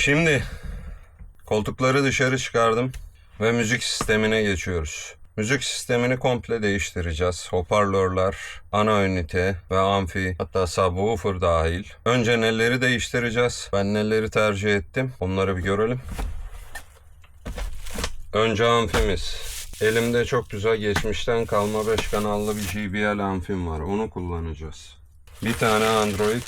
Şimdi koltukları dışarı çıkardım ve müzik sistemine geçiyoruz. Müzik sistemini komple değiştireceğiz. Hoparlörler, ana ünite ve amfi hatta subwoofer dahil. Önce neleri değiştireceğiz? Ben neleri tercih ettim? Onları bir görelim. Önce amfimiz. Elimde çok güzel geçmişten kalma 5 kanallı bir JBL amfim var. Onu kullanacağız. Bir tane Android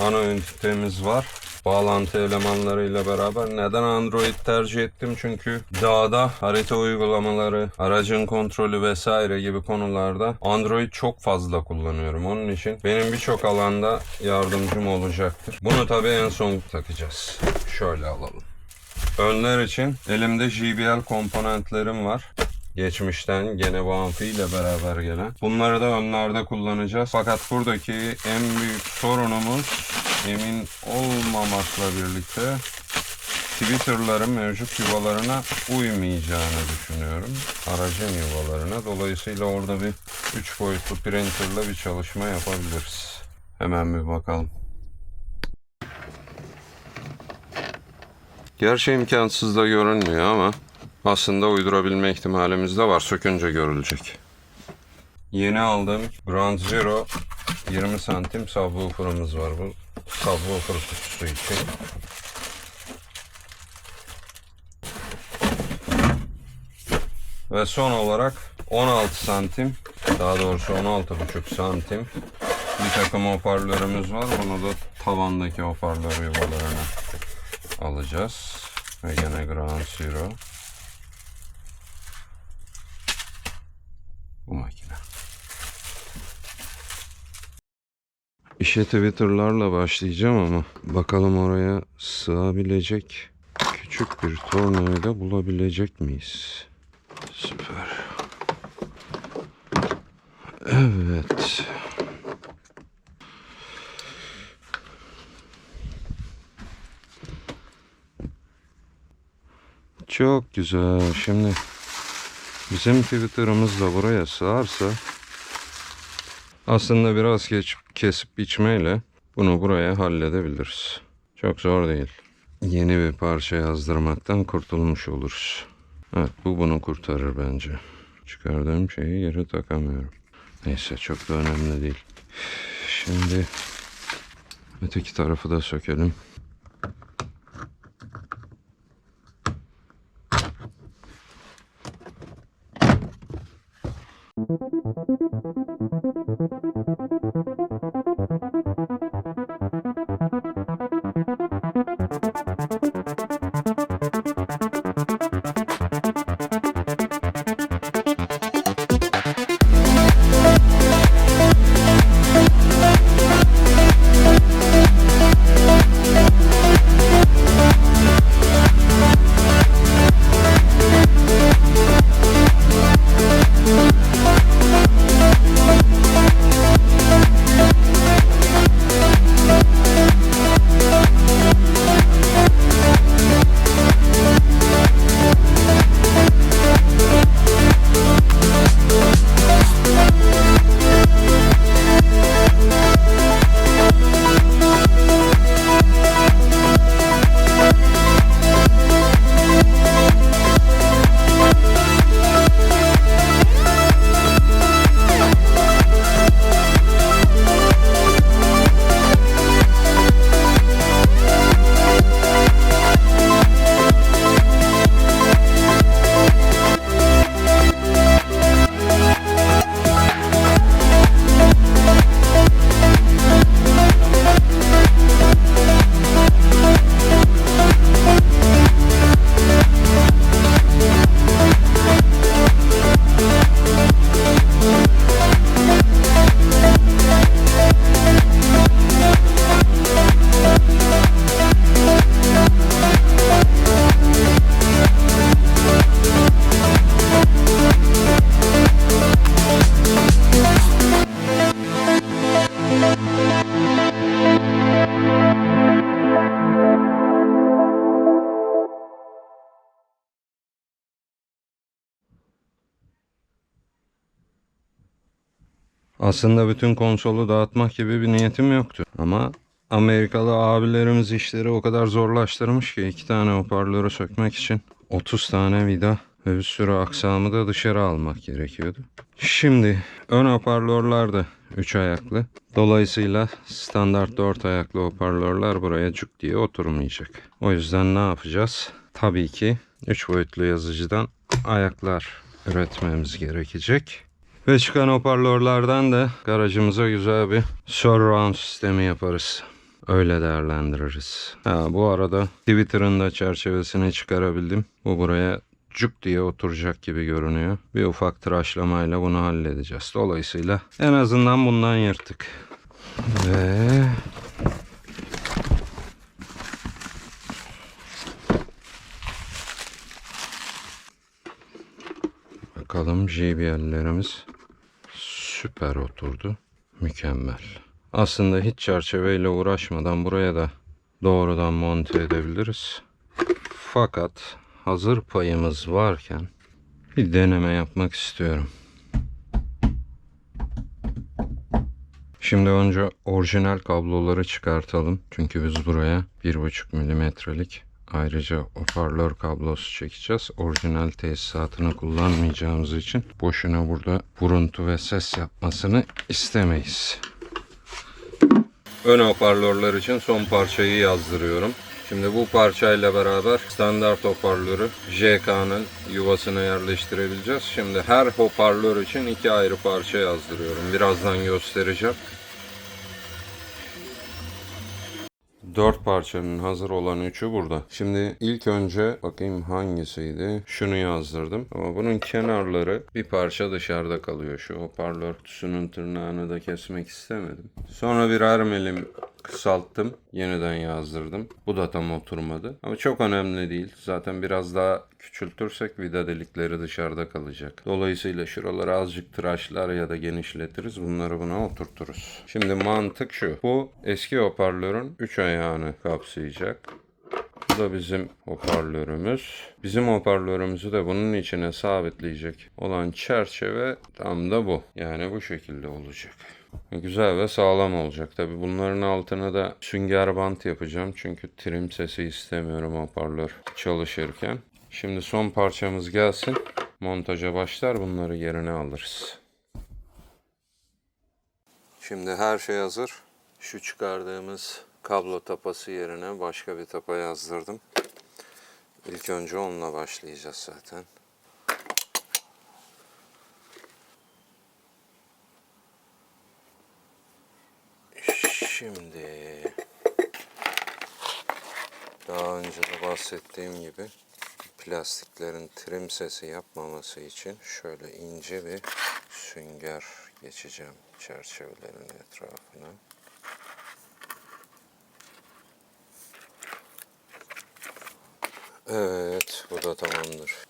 ana ünitemiz var. Bağlantı elemanlarıyla beraber. Neden Android tercih ettim? Çünkü dağda harita uygulamaları, aracın kontrolü vesaire gibi konularda Android çok fazla kullanıyorum. Onun için benim birçok alanda yardımcım olacaktır. Bunu tabii en son takacağız. Şöyle alalım. Önler için elimde JBL komponentlerim var. Geçmişten gene bu amfi ile beraber gelen. Bunları da önlerde kullanacağız. Fakat buradaki en büyük sorunumuz emin olmamakla birlikte Twitter'ların mevcut yuvalarına uymayacağını düşünüyorum. Aracın yuvalarına. Dolayısıyla orada bir 3 boyutlu printerla bir çalışma yapabiliriz. Hemen bir bakalım. Gerçi imkansız da görünmüyor ama aslında uydurabilme ihtimalimiz de var. Sökünce görülecek. Yeni aldığım Ground Zero 20 santim subwoofer'ımız var bu. Subwoofer kutusu için. Ve son olarak 16 santim daha doğrusu 16,5 santim bir takım hoparlörümüz var. Bunu da tavandaki hoparlör yuvalarına alacağız. Ve gene Ground Zero. Bu makine. İşe Twitter'larla başlayacağım ama bakalım oraya sığabilecek küçük bir tornayı da bulabilecek miyiz? Süper. Evet. Çok güzel. Şimdi bizim Twitter'ımız da buraya sığarsa aslında biraz geç, kesip biçmeyle bunu buraya halledebiliriz. Çok zor değil. Yeni bir parça yazdırmaktan kurtulmuş oluruz. Evet bu bunu kurtarır bence. Çıkardığım şeyi geri takamıyorum. Neyse çok da önemli değil. Şimdi öteki tarafı da sökelim. Aslında bütün konsolu dağıtmak gibi bir niyetim yoktu. Ama Amerikalı abilerimiz işleri o kadar zorlaştırmış ki iki tane hoparlörü sökmek için 30 tane vida ve bir sürü aksamı da dışarı almak gerekiyordu. Şimdi ön hoparlörler de 3 ayaklı. Dolayısıyla standart 4 ayaklı hoparlörler buraya cuk diye oturmayacak. O yüzden ne yapacağız? Tabii ki 3 boyutlu yazıcıdan ayaklar üretmemiz gerekecek. Ve çıkan hoparlörlerden de garajımıza güzel bir surround sistemi yaparız. Öyle değerlendiririz. Ha, bu arada Twitter'ın da çerçevesini çıkarabildim. Bu buraya cuk diye oturacak gibi görünüyor. Bir ufak tıraşlamayla bunu halledeceğiz. Dolayısıyla en azından bundan yırttık. Ve bakalım JBL'lerimiz süper oturdu. Mükemmel. Aslında hiç çerçeveyle uğraşmadan buraya da doğrudan monte edebiliriz. Fakat hazır payımız varken bir deneme yapmak istiyorum. Şimdi önce orijinal kabloları çıkartalım. Çünkü biz buraya 1,5 milimetrelik ayrıca hoparlör kablosu çekeceğiz. Orijinal tesisatını kullanmayacağımız için boşuna burada vuruntu ve ses yapmasını istemeyiz. Ön hoparlörler için son parçayı yazdırıyorum. Şimdi bu parçayla beraber standart hoparlörü JK'nın yuvasına yerleştirebileceğiz. Şimdi her hoparlör için iki ayrı parça yazdırıyorum. Birazdan göstereceğim. Dört parçanın hazır olan üçü burada. Şimdi ilk önce bakayım hangisiydi? Şunu yazdırdım. Ama bunun kenarları bir parça dışarıda kalıyor. Şu hoparlör kutusunun tırnağını da kesmek istemedim. Sonra birer milim kısalttım. Yeniden yazdırdım. Bu da tam oturmadı. Ama çok önemli değil. Zaten biraz daha küçültürsek vida delikleri dışarıda kalacak. Dolayısıyla şuraları azıcık tıraşlar ya da genişletiriz. Bunları buna oturturuz. Şimdi mantık şu. Bu eski hoparlörün 3 ayağını kapsayacak. Bu da bizim hoparlörümüz. Bizim hoparlörümüzü de bunun içine sabitleyecek olan çerçeve tam da bu. Yani bu şekilde olacak. Güzel ve sağlam olacak. Tabi bunların altına da sünger bant yapacağım. Çünkü trim sesi istemiyorum hoparlör çalışırken. Şimdi son parçamız gelsin. Montaja başlar bunları yerine alırız. Şimdi her şey hazır. Şu çıkardığımız kablo tapası yerine başka bir tapa yazdırdım. İlk önce onunla başlayacağız zaten. Şimdi daha önce de bahsettiğim gibi plastiklerin trim sesi yapmaması için şöyle ince bir sünger geçeceğim çerçevelerin etrafına. Evet, bu da tamamdır.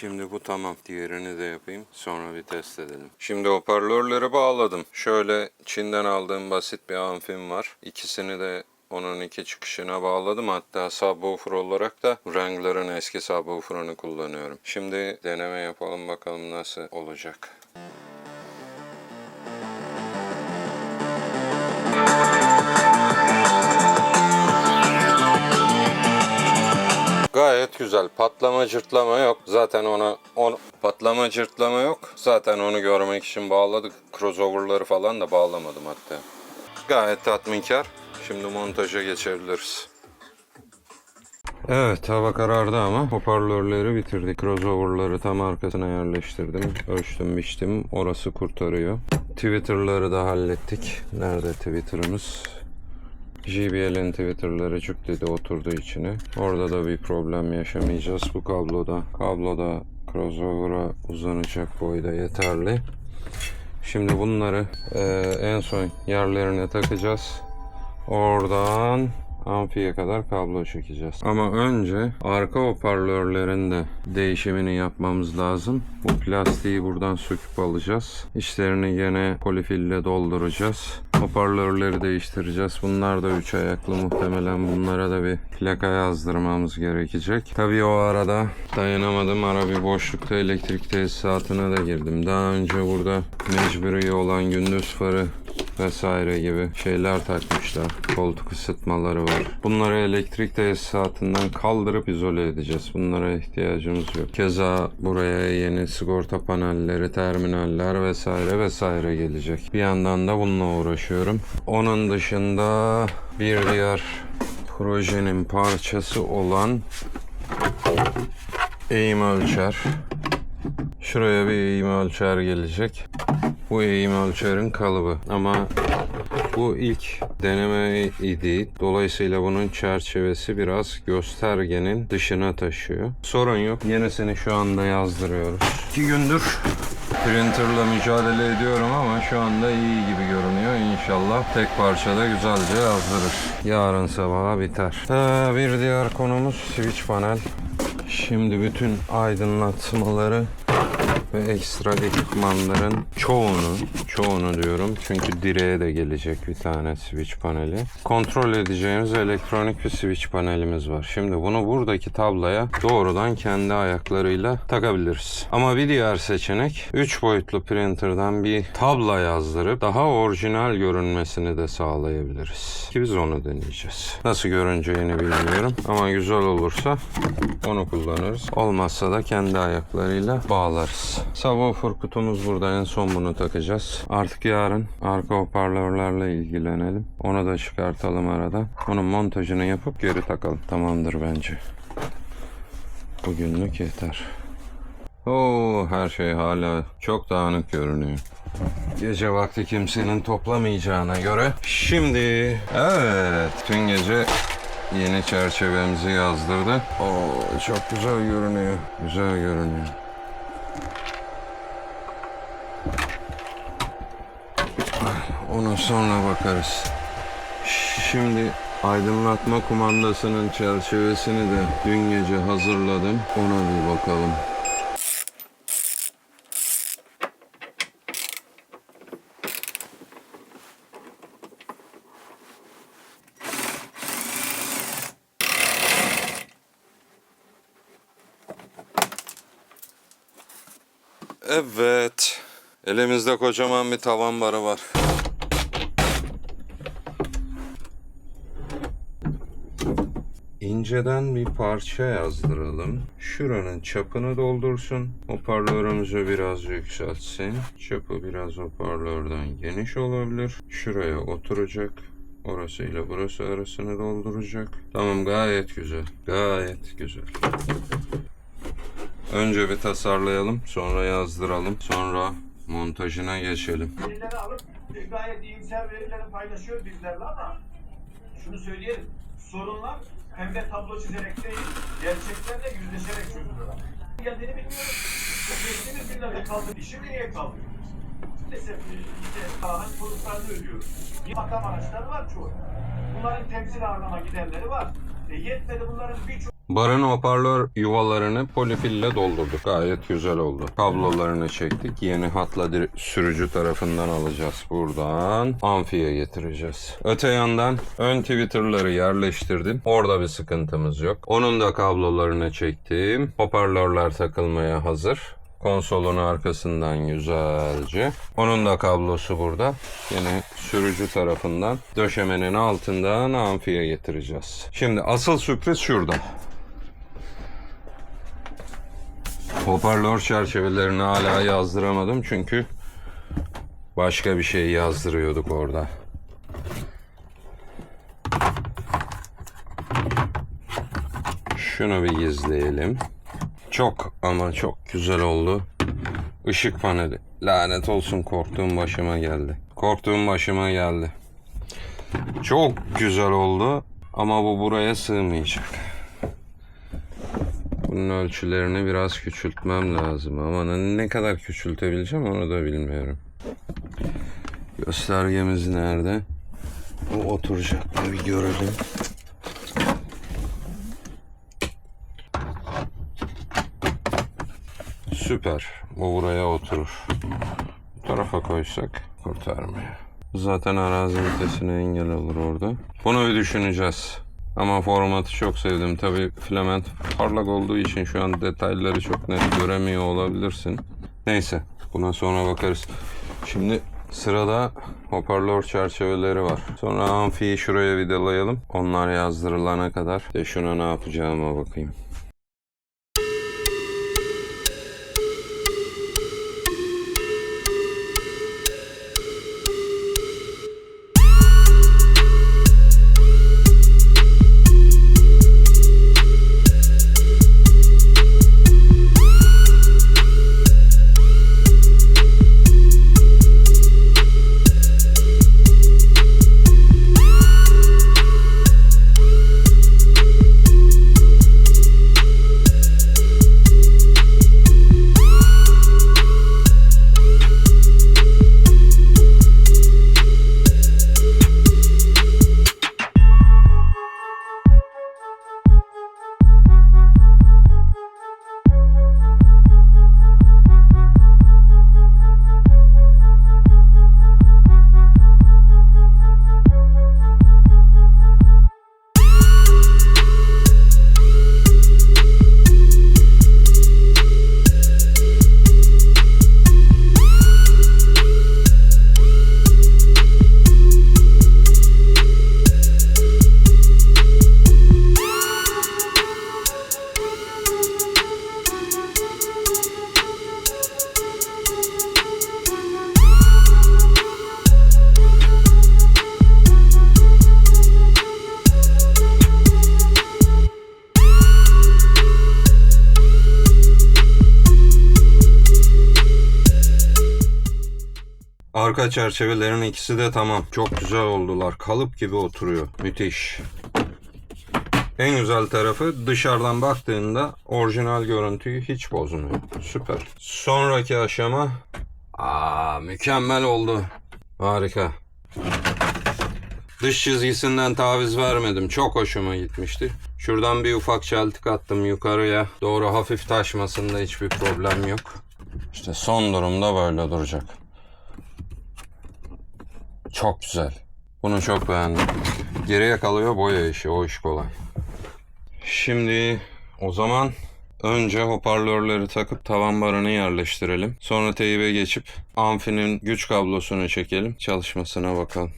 Şimdi bu tamam. Diğerini de yapayım. Sonra bir test edelim. Şimdi hoparlörleri bağladım. Şöyle Çin'den aldığım basit bir amfim var. İkisini de onun iki çıkışına bağladım. Hatta subwoofer olarak da Wrangler'ın eski subwoofer'ını kullanıyorum. Şimdi deneme yapalım bakalım nasıl olacak. Gayet güzel. Patlama cırtlama yok. Zaten ona on, patlama cırtlama yok. Zaten onu görmek için bağladık. Crossover'ları falan da bağlamadım hatta. Gayet tatminkar. Şimdi montaja geçebiliriz. Evet hava karardı ama hoparlörleri bitirdik. Crossover'ları tam arkasına yerleştirdim. Ölçtüm biçtim. Orası kurtarıyor. Twitter'ları da hallettik. Nerede Twitter'ımız? JBL'in Twitter'ları cuk dedi oturdu içine. Orada da bir problem yaşamayacağız bu kabloda. Kabloda crossover'a uzanacak boyda yeterli. Şimdi bunları e, en son yerlerine takacağız. Oradan amfiye kadar kablo çekeceğiz. Ama önce arka hoparlörlerin de değişimini yapmamız lazım. Bu plastiği buradan söküp alacağız. İçlerini yine polifille dolduracağız. Hoparlörleri değiştireceğiz. Bunlar da 3 ayaklı muhtemelen bunlara da bir plaka yazdırmamız gerekecek. Tabii o arada dayanamadım. Ara bir boşlukta elektrik tesisatına da girdim. Daha önce burada mecburi olan gündüz farı vesaire gibi şeyler takmışlar. Koltuk ısıtmaları var. Bunları elektrik tesisatından kaldırıp izole edeceğiz. Bunlara ihtiyacımız yok. Keza buraya yeni sigorta panelleri, terminaller vesaire vesaire gelecek. Bir yandan da bununla uğraşıyorum. Onun dışında bir diğer projenin parçası olan eğim ölçer. Şuraya bir eğim ölçer gelecek. Bu eğim ölçerin kalıbı ama bu ilk deneme idi. Dolayısıyla bunun çerçevesi biraz göstergenin dışına taşıyor. Sorun yok. Yenisini şu anda yazdırıyoruz. İki gündür printerla mücadele ediyorum ama şu anda iyi gibi görünüyor. İnşallah tek parçada güzelce yazdırır. Yarın sabaha biter. Ee, bir diğer konumuz switch panel. Şimdi bütün aydınlatmaları ve ekstra ekipmanların çoğunu, çoğunu diyorum çünkü direğe de gelecek bir tane switch paneli. Kontrol edeceğimiz elektronik bir switch panelimiz var. Şimdi bunu buradaki tabloya doğrudan kendi ayaklarıyla takabiliriz. Ama bir diğer seçenek 3 boyutlu printer'dan bir tabla yazdırıp daha orijinal görünmesini de sağlayabiliriz. Ki biz onu deneyeceğiz. Nasıl görüneceğini bilmiyorum ama güzel olursa onu kullanırız. Olmazsa da kendi ayaklarıyla bağlarız. Subwoofer kutumuz burada. En son bunu takacağız. Artık yarın arka hoparlörlerle ilgilenelim. Onu da çıkartalım arada. Onun montajını yapıp geri takalım. Tamamdır bence. Bugünlük yeter. Oo, her şey hala çok dağınık görünüyor. Gece vakti kimsenin toplamayacağına göre. Şimdi evet tüm gece yeni çerçevemizi yazdırdı. Oo, çok güzel görünüyor. Güzel görünüyor. Ona sonra bakarız. Şimdi aydınlatma kumandasının çerçevesini de dün gece hazırladım. Ona bir bakalım. Evet. Elimizde kocaman bir tavan barı var. İnceden bir parça yazdıralım. Şuranın çapını doldursun. Hoparlörümüzü biraz yükseltsin. Çapı biraz hoparlörden geniş olabilir. Şuraya oturacak. Orası ile burası arasını dolduracak. Tamam gayet güzel. Gayet güzel. Önce bir tasarlayalım, sonra yazdıralım, sonra montajına geçelim. verileri alıp biz gayet iyimser verileri paylaşıyor bizlerle ama şunu söyleyelim. Sorunlar pembe tablo çizerek değil, gerçeklerle yüzleşerek çözülüyor. Geldiğini bilmiyorum. Geçtiğimiz günlerde kaldı. Şimdi niye kaldı? Maalesef işte kalan çocuklarını ödüyoruz. Makam araçları var çoğu. Bunların temsil ağırlama giderleri var. E Barın hoparlör yuvalarını polifille doldurduk. Gayet güzel oldu. Kablolarını çektik. Yeni hatla dir- sürücü tarafından alacağız buradan. Amfiye getireceğiz. Öte yandan ön Twitter'ları yerleştirdim. Orada bir sıkıntımız yok. Onun da kablolarını çektim. Hoparlörler takılmaya hazır. Konsolun arkasından güzelce. Onun da kablosu burada. Yine sürücü tarafından döşemenin altından amfiye getireceğiz. Şimdi asıl sürpriz şurada. Hoparlör çerçevelerini hala yazdıramadım çünkü başka bir şey yazdırıyorduk orada. Şunu bir gizleyelim. Çok ama çok güzel oldu. Işık paneli. Lanet olsun korktuğum başıma geldi. Korktuğum başıma geldi. Çok güzel oldu ama bu buraya sığmayacak. Bunun ölçülerini biraz küçültmem lazım ama ne kadar küçültebileceğim onu da bilmiyorum. Göstergemiz nerede? Bu oturacak mı bir görelim. Süper. Bu buraya oturur. Bu tarafa koysak kurtarmıyor. Zaten arazi vitesine engel olur orada. Bunu bir düşüneceğiz. Ama formatı çok sevdim. Tabi filament parlak olduğu için şu an detayları çok net göremiyor olabilirsin. Neyse buna sonra bakarız. Şimdi sırada hoparlör çerçeveleri var. Sonra amfiyi şuraya vidalayalım. Onlar yazdırılana kadar de şuna ne yapacağıma bakayım. Çerçevelerin ikisi de tamam. Çok güzel oldular. Kalıp gibi oturuyor. Müthiş. En güzel tarafı dışarıdan baktığında orijinal görüntüyü hiç bozmuyor. Süper. Sonraki aşama Aa, mükemmel oldu. Harika. Dış çizgisinden taviz vermedim. Çok hoşuma gitmişti. Şuradan bir ufak çeltik attım yukarıya. Doğru hafif taşmasında hiçbir problem yok. İşte son durumda böyle duracak. Çok güzel. Bunu çok beğendim. Geriye kalıyor boya işi. O iş kolay. Şimdi o zaman önce hoparlörleri takıp tavan barını yerleştirelim. Sonra teybe geçip amfinin güç kablosunu çekelim. Çalışmasına bakalım.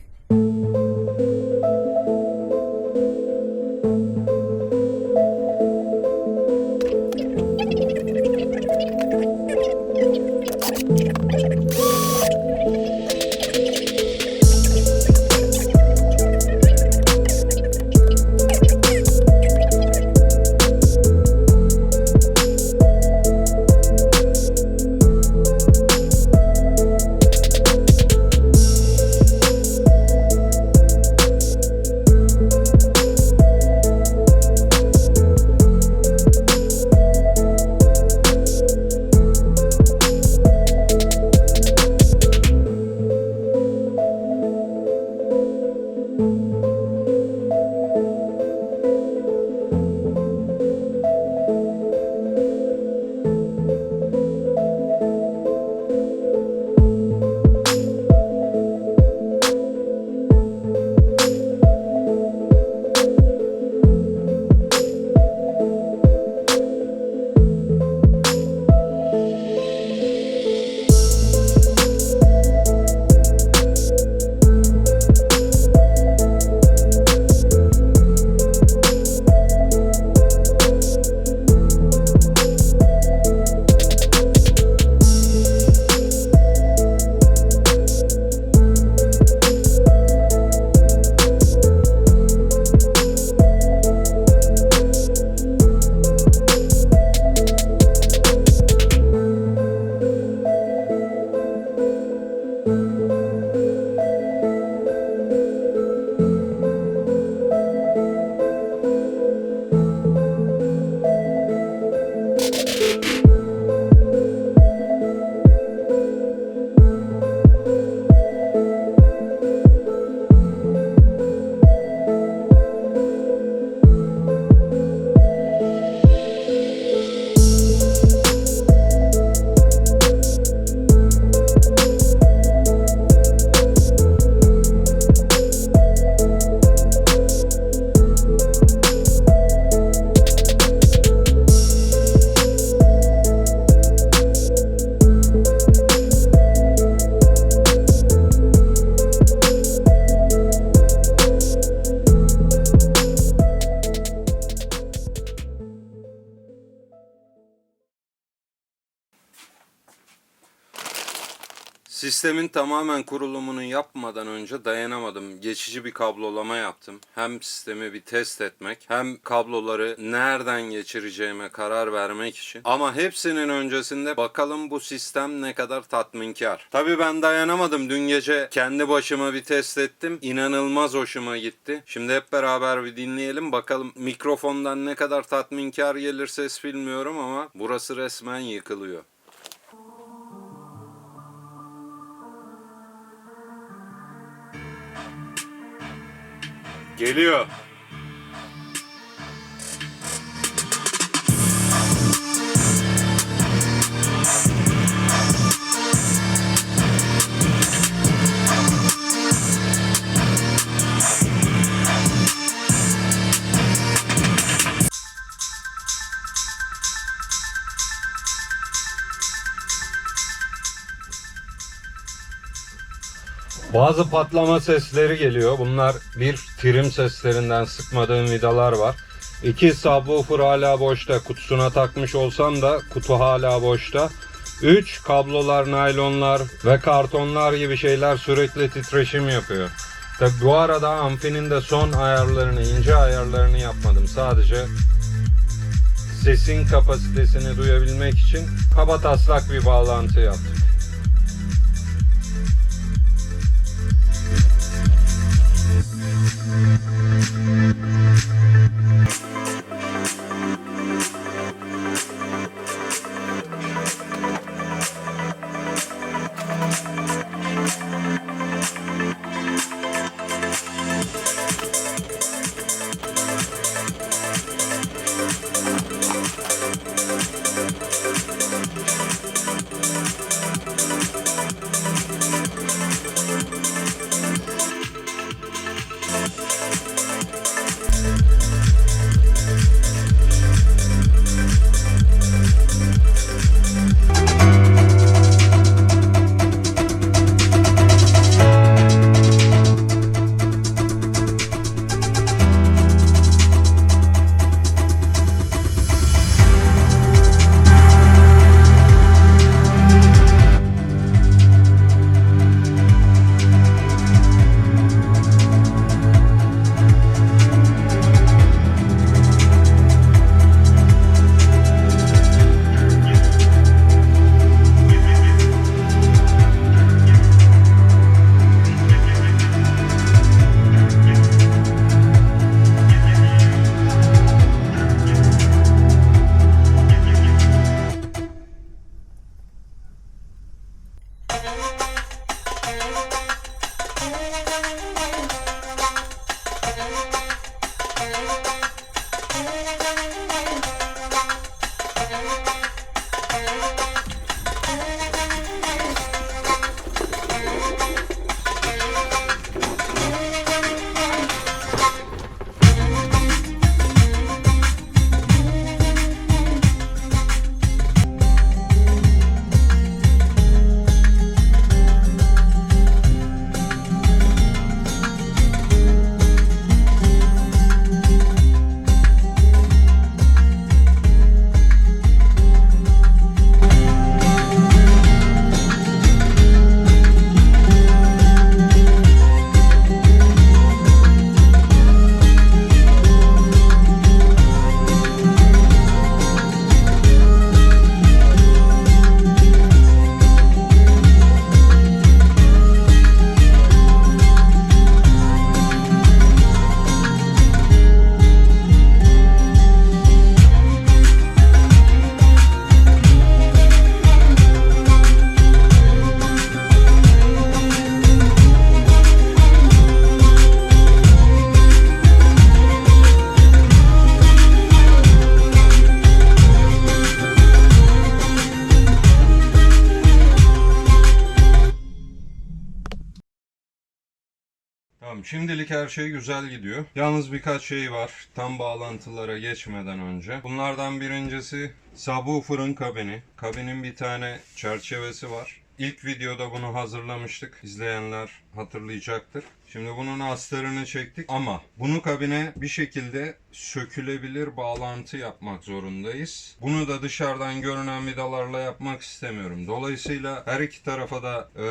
Sistemin tamamen kurulumunu yapmadan önce dayanamadım. Geçici bir kablolama yaptım. Hem sistemi bir test etmek hem kabloları nereden geçireceğime karar vermek için. Ama hepsinin öncesinde bakalım bu sistem ne kadar tatminkar. Tabii ben dayanamadım. Dün gece kendi başıma bir test ettim. İnanılmaz hoşuma gitti. Şimdi hep beraber bir dinleyelim. Bakalım mikrofondan ne kadar tatminkar gelir ses bilmiyorum ama burası resmen yıkılıyor. Geliyor. Bazı patlama sesleri geliyor. Bunlar bir trim seslerinden sıkmadığım vidalar var. İki subwoofer hala boşta. Kutusuna takmış olsam da kutu hala boşta. 3 kablolar, naylonlar ve kartonlar gibi şeyler sürekli titreşim yapıyor. Tabi bu arada amfinin de son ayarlarını, ince ayarlarını yapmadım. Sadece sesin kapasitesini duyabilmek için kaba taslak bir bağlantı yaptım. Tamam şimdilik her şey güzel gidiyor. Yalnız birkaç şey var tam bağlantılara geçmeden önce. Bunlardan birincisi subwoofer'ın kabini. Kabinin bir tane çerçevesi var. İlk videoda bunu hazırlamıştık. İzleyenler hatırlayacaktır. Şimdi bunun astarını çektik ama bunu kabine bir şekilde sökülebilir bağlantı yapmak zorundayız. Bunu da dışarıdan görünen vidalarla yapmak istemiyorum. Dolayısıyla her iki tarafa da e,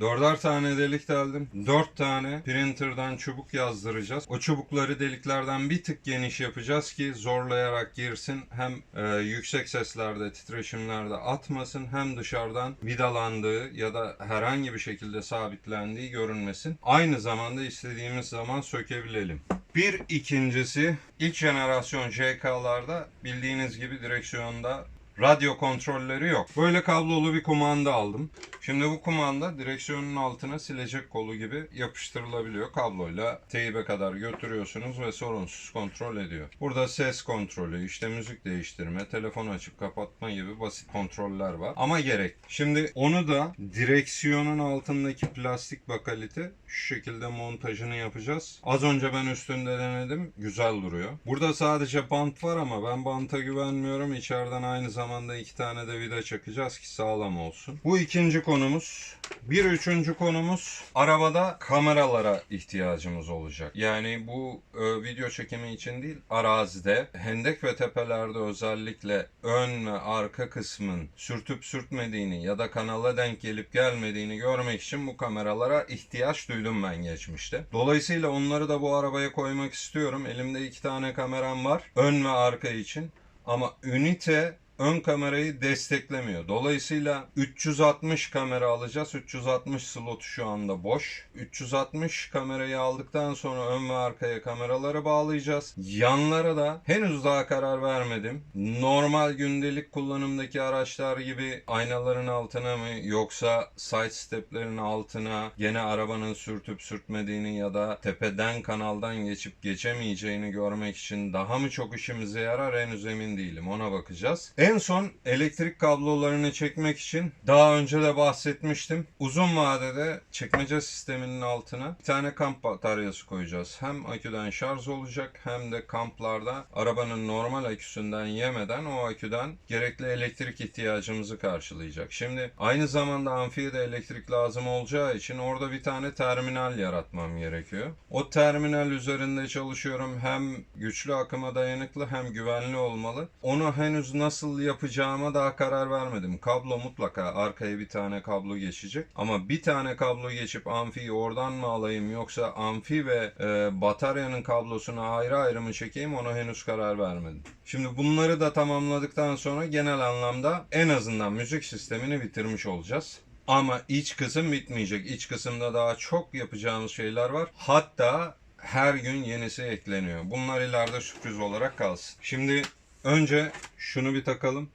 dörder tane delik deldim. Dört tane printer'dan çubuk yazdıracağız. O çubukları deliklerden bir tık geniş yapacağız ki zorlayarak girsin. Hem e, yüksek seslerde, titreşimlerde atmasın hem dışarıdan vidalandığı ya da herhangi bir şekilde sabitlendiği görünmesin. Aynı zamanda istediğimiz zaman sökebilelim. Bir ikincisi ilk jenerasyon JK'larda bildiğiniz gibi direksiyonda radyo kontrolleri yok. Böyle kablolu bir kumanda aldım. Şimdi bu kumanda direksiyonun altına silecek kolu gibi yapıştırılabiliyor. Kabloyla teybe kadar götürüyorsunuz ve sorunsuz kontrol ediyor. Burada ses kontrolü, işte müzik değiştirme, telefon açıp kapatma gibi basit kontroller var. Ama gerek. Şimdi onu da direksiyonun altındaki plastik bakalite şu şekilde montajını yapacağız. Az önce ben üstünde denedim. Güzel duruyor. Burada sadece bant var ama ben banta güvenmiyorum. İçeriden aynı zamanda iki tane de vida çakacağız ki sağlam olsun. Bu ikinci konumuz. Bir üçüncü konumuz arabada kameralara ihtiyacımız olacak. Yani bu e, video çekimi için değil arazide hendek ve tepelerde özellikle ön ve arka kısmın sürtüp sürtmediğini ya da kanala denk gelip gelmediğini görmek için bu kameralara ihtiyaç duydum ben geçmişte. Dolayısıyla onları da bu arabaya koymak istiyorum. Elimde iki tane kameram var. Ön ve arka için. Ama ünite ön kamerayı desteklemiyor. Dolayısıyla 360 kamera alacağız. 360 slotu şu anda boş. 360 kamerayı aldıktan sonra ön ve arkaya kameraları bağlayacağız. Yanlara da henüz daha karar vermedim. Normal gündelik kullanımdaki araçlar gibi aynaların altına mı yoksa side steplerin altına gene arabanın sürtüp sürtmediğini ya da tepeden kanaldan geçip geçemeyeceğini görmek için daha mı çok işimize yarar henüz emin değilim. Ona bakacağız. En son elektrik kablolarını çekmek için daha önce de bahsetmiştim. Uzun vadede çekmece sisteminin altına bir tane kamp bataryası koyacağız. Hem aküden şarj olacak hem de kamplarda arabanın normal aküsünden yemeden o aküden gerekli elektrik ihtiyacımızı karşılayacak. Şimdi aynı zamanda amfiye de elektrik lazım olacağı için orada bir tane terminal yaratmam gerekiyor. O terminal üzerinde çalışıyorum. Hem güçlü akıma dayanıklı hem güvenli olmalı. Onu henüz yapacağıma daha karar vermedim. Kablo mutlaka arkaya bir tane kablo geçecek. Ama bir tane kablo geçip amfiyi oradan mı alayım yoksa amfi ve e, bataryanın kablosunu ayrı ayrı mı çekeyim ona henüz karar vermedim. Şimdi bunları da tamamladıktan sonra genel anlamda en azından müzik sistemini bitirmiş olacağız. Ama iç kısım bitmeyecek. İç kısımda daha çok yapacağımız şeyler var. Hatta her gün yenisi ekleniyor. Bunlar ileride sürpriz olarak kalsın. Şimdi önce şunu bir takalım.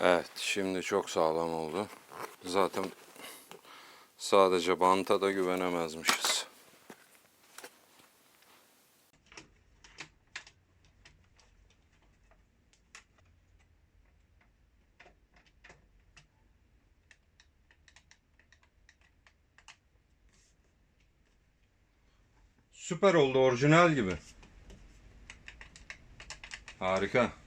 Evet, şimdi çok sağlam oldu. Zaten sadece banta da güvenemezmişiz. Süper oldu, orijinal gibi. Harika.